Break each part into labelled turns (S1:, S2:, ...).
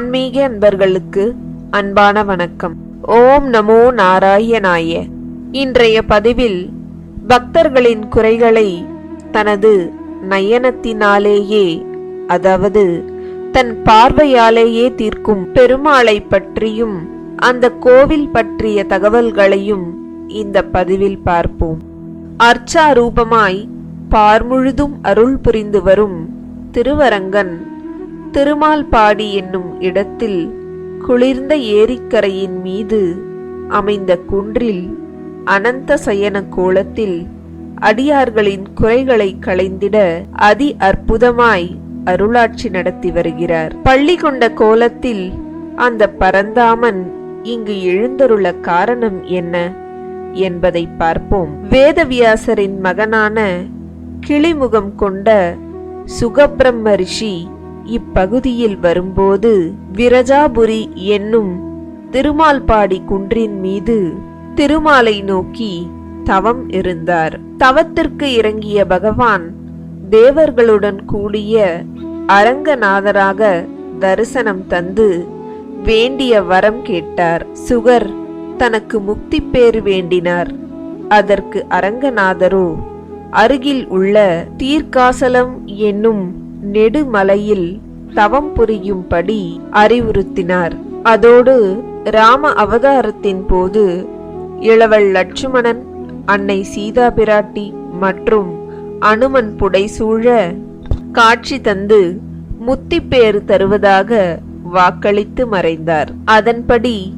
S1: ஆன்மீக அன்பர்களுக்கு அன்பான வணக்கம். ஓம் நமோ நாராயணாய. இன்றைய பதிவில் பக்தர்களின் குறைகளை தனது நயனத்தினாலேயே அதாவது தன் பார்வையாலேயே தீர்க்கும் பெருமாளை பற்றியும் அந்த கோவில் பற்றிய தகவல்களையும் இந்த பதிவில் பார்ப்போம். அர்ச்சாரூபமாய் பார்முழுதும் அருள் புரிந்து வரும் திருவரங்கன் திருமால்பாடி என்னும் இடத்தில் குளிர்ந்த ஏரிக்கரையின் மீது அமைந்த குன்றில் அனந்த சயன கோலத்தில் அடியார்களின் குறைகளை களைந்திட அதி அற்புதமாய் அருளாட்சி நடத்தி வருகிறார். பள்ளி கொண்ட கோலத்தில் அந்த பரந்தாமன் இங்கு எழுந்தருள காரணம் என்ன என்பதை பார்ப்போம். வேதவியாசரின் மகனான கிளிமுகம் கொண்ட சுகபிரம்ம ரிஷி இப்பகுதியில் வரும்போது விரஜாபுரி என்னும் திருமால்பாடி குன்றின் மீது திருமாலை நோக்கி தவம் இருந்தார். தவத்திற்கு இறங்கிய பகவான் தேவர்களுடன் கூடிய அரங்கநாதராக தரிசனம் தந்து வேண்டிய வரம் கேட்டார். சுகர் தனக்கு முக்தி பேர் வேண்டினார். அதற்கு அரங்கநாதரோ அருகில் உள்ள தீர்க்காசலம் என்னும் நெடுமலையில் தவம் புரியும்படி அறிவுறுத்தினார். அதோடு ராம அவதாரத்தின் போது இளவல் லட்சுமணன் அன்னை சீதா பிராட்டி மற்றும் அனுமன் புடைசூழ காட்சி தந்து முத்திப்பேறு தருவதாக வாக்களித்து மறைந்தார். அதன்படி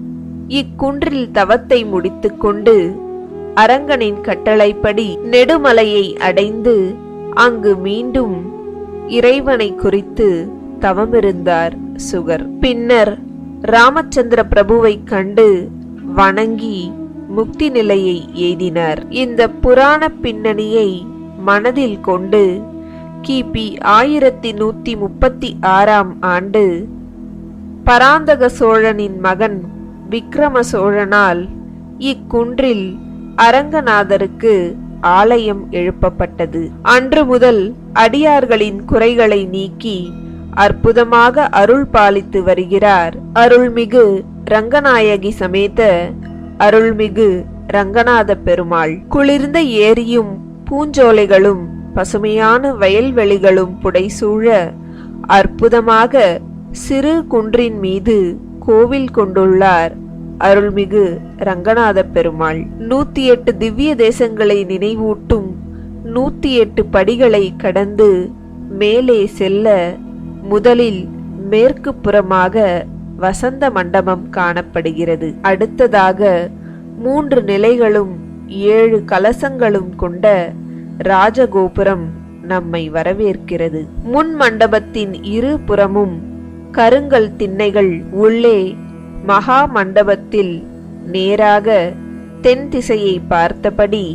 S1: இக்குன்றில் தவத்தை முடித்துக்கொண்டு அரங்கனின் கட்டளைப்படி நெடுமலையை அடைந்து அங்கு மீண்டும் இறைவனை குறித்து தவமிருந்தார் சுகர். பின்னர் ராமச்சந்திர பிரபுவை கண்டு வணங்கி முக்தி நிலையை எய்தினார். இந்த புராண பின்னணியை மனதில் கொண்டு கிபி ஆயிரத்தி நூத்தி முப்பத்தி ஆறாம் ஆண்டு பராந்தக சோழனின் மகன் விக்ரம சோழனால் இக்குன்றில் அரங்கநாதருக்கு ஆலயம் எழுப்பப்பட்டது. அன்று முதல் அடியார்களின் குறைகளை நீக்கி அற்புதமாக அருள் பாலித்து வருகிறார். அருள்மிகு ரங்கநாயகி சமேத அருள்மிகு ரங்கநாத பெருமாள். குளிர்ந்த ஏரியும் பூஞ்சோலைகளும் பசுமையான வயல்வெளிகளும் புடைசூழ அற்புதமாக சிறு குன்றின் மீது கோவில் கொண்டுள்ளார். அருள்மிகு ரங்கநாத பெருமாள் நூத்தி எட்டு திவ்ய தேசங்களை நினைவூட்டும் நூத்தி எட்டு படிகளை கடந்து மேலே செல்ல முதலில் மேற்கு புறமாக வசந்த மண்டபம் காணப்படுகிறது. அடுத்ததாக மூன்று நிலைகளும் ஏழு கலசங்களும் கொண்ட ராஜகோபுரம் நம்மை வரவேற்கிறது. முன் மண்டபத்தின் இரு புறமும் கருங்கல் திண்ணைகள் உள்ளே மகா மண்டபத்தில் நேராக தென் திசையை பார்த்தபடி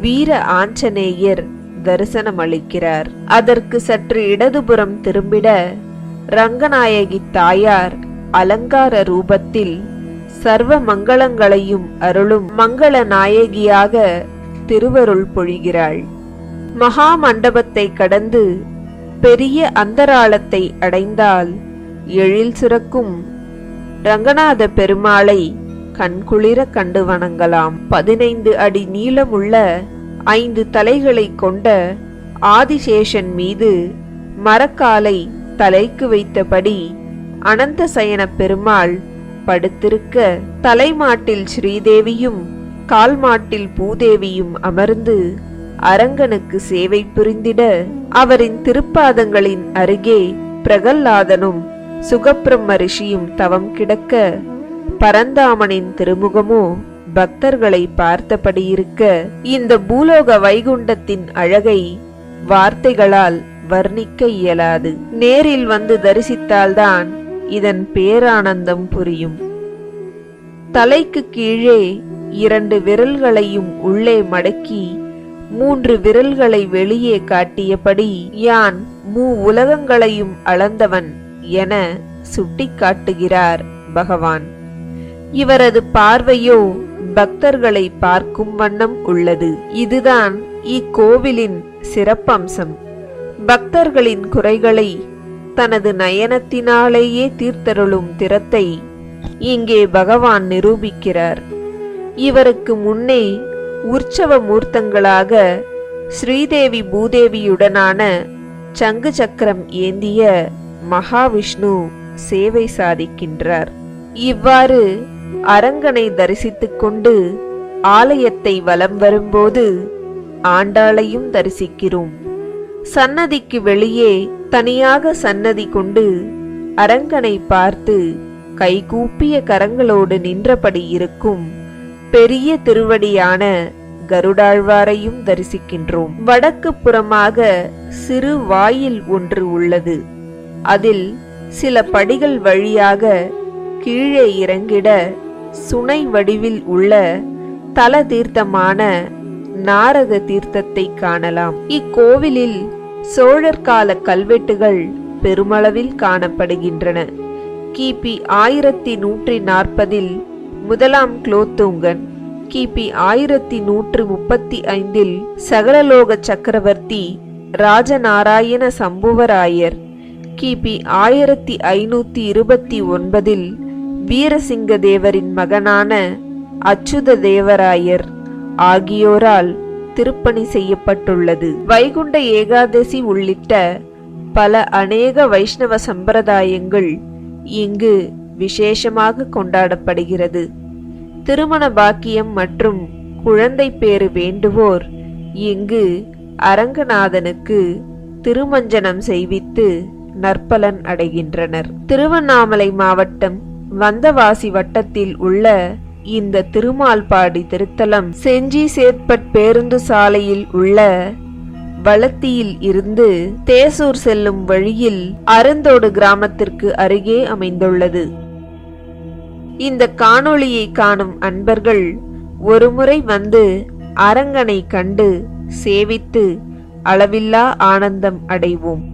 S1: வீர ஆஞ்சநேயர் தரிசனமளிக்கிறார். அதற்கு சற்று இடதுபுறம் திரும்பிட ரங்கநாயகி தாயார் அலங்கார ரூபத்தில் சர்வ மங்களங்களையும் அருளும் மங்கள நாயகியாக திருவருள் பொழிகிறாள். மகா மண்டபத்தை கடந்து பெரிய அந்தராளத்தை அடைந்தால் எழில் சுரக்கும் ரங்கநாத பெருமாளை கண்குளிர கண்டு வணங்கலாம். பதினைந்து அடி நீளமுள்ள ஐந்து தலைகளை கொண்ட ஆதிசேஷன் மீது மரக்காலை தலைக்கு வைத்தபடி அனந்த சயன பெருமாள் படுத்திருக்க தலைமாட்டில் ஸ்ரீதேவியும் கால்மாட்டில் பூதேவியும் அமர்ந்து அரங்கனுக்கு சேவை புரிந்திட அவரின் திருப்பாதங்களின் அருகே பிரகல்லாதனும் சுகப்பிரம்ம ரிஷியும் தவம் கிடக்க பரந்தாமனின் திருமுகமோ பக்தர்களை பார்த்தபடி இருக்க இந்த பூலோக வைகுண்டத்தின் அழகை வார்த்தைகளால் வர்ணிக்க இயலாது. நேரில் வந்து தரிசித்தால்தான் இதன் பேரானந்தம் புரியும். தலைக்கு கீழே இரண்டு விரல்களையும் உள்ளே மடக்கி மூன்று விரல்களை வெளியே காட்டியபடி யான் மூ உலகங்களையும் அளந்தவன். என சுட்டிக்காட்டுகிறார் பகவான். இவரது பார்வையோ பக்தர்களை பார்க்கும் வண்ணம் உள்ளது. இதுதான் இக்கோவிலின் சிறப்பம்சம். பக்தர்களின் குறைகளை தனது நயனத்தினாலேயே தீர்த்தருளும் திறத்தை இங்கே பகவான் நிரூபிக்கிறார். இவருக்கு முன்னே உற்சவ மூர்த்தங்களாக ஸ்ரீதேவி பூதேவியுடனான சங்கு சக்கரம் ஏந்திய மகாவிஷ்ணு சேவை சாதிக்கின்றார். இவ்வாறு அரங்கனை தரிசித்துக் கொண்டு ஆலயத்தை வலம் வரும்போது ஆண்டாளையும் தரிசிக்கிறோம். சன்னதிக்கு வெளியே தனியாக சன்னதி கொண்டு அரங்கனை பார்த்து கைகூப்பிய கரங்களோடு நின்றபடி இருக்கும் பெரிய திருவடியான கருடாழ்வாரையும் தரிசிக்கின்றோம். வடக்கு புறமாக சிறு வாயில் ஒன்று உள்ளது. அதில் சில படிகள் வழியாக கீழே இறங்கிட சுனை வடிவில் உள்ள தல தீர்த்தமான நாரத தீர்த்தத்தை காணலாம். இக்கோவிலில் சோழர் கால கல்வெட்டுகள் பெருமளவில் காணப்படுகின்றன. கிபி ஆயிரத்தி நூற்றி நாற்பதில் முதலாம் குலோத்துங்கன் கிபி ஆயிரத்தி நூற்று முப்பத்தி ஐந்தில் சகலலோக சக்கரவர்த்தி ராஜநாராயண சம்புவராயர் கிபி ஆயிரத்தி ஐநூத்தி இருபத்தி ஒன்பதில் வீரசிங்க தேவரின் மகனான அச்சுத தேவராயர் ஆகியோரால் திருப்பணி செய்யப்பட்டுள்ளது. வைகுண்ட ஏகாதசி உள்ளிட்ட பல அநேக வைஷ்ணவ சம்பிரதாயங்கள் இங்கு விசேஷமாக கொண்டாடப்படுகிறது. திருமண பாக்கியம் மற்றும் குழந்தை பேறு வேண்டுவோர் இங்கு அரங்கநாதனுக்கு திருமஞ்சனம் செய்வித்து நற்பலன் அடைகின்றனர். திருவண்ணாமலை மாவட்டம் வந்தவாசி வட்டத்தில் உள்ள இந்த திருமால்பாடி திருத்தலம் செஞ்சி சேத்பட் பேருந்து சாலையில் உள்ள வளத்தியில் இருந்து தேசூர் செல்லும் வழியில் அருந்தோடு கிராமத்திற்கு அருகே அமைந்துள்ளது. இந்த காணொளியை காணும் அன்பர்கள் ஒருமுறை வந்து அரங்கனை கண்டு சேவித்து அளவில்லா ஆனந்தம் அடைவோம்.